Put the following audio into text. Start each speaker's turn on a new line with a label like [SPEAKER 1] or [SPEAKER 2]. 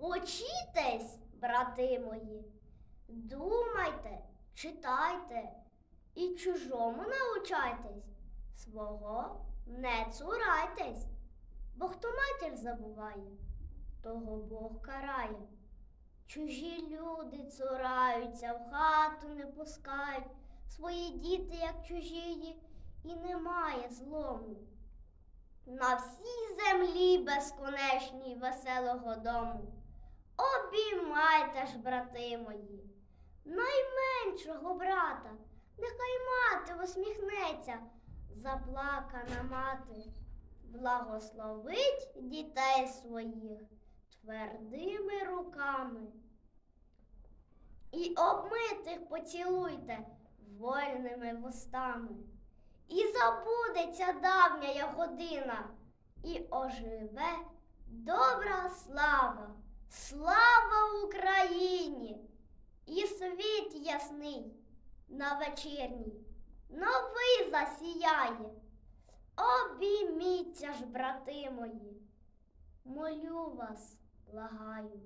[SPEAKER 1] Учітесь, брати мої, думайте, читайте і чужому научайтесь, свого не цурайтесь, бо хто матір забуває, того Бог карає. Чужі люди цураються, в хату не пускають, свої діти, як чужії, і немає злому. На всій землі безконечній веселого дому. Обіймайте ж, брати мої, найменшого брата, нехай мати усміхнеться, заплакана мати, благословить дітей своїх твердими руками. І обмитих поцілуйте вольними вустами. І забудеться давня година, і оживе добра слава, слава Україні! І світ ясний на вечірній, новий засіяє. Обійміться ж, брати мої, молю вас, благаю.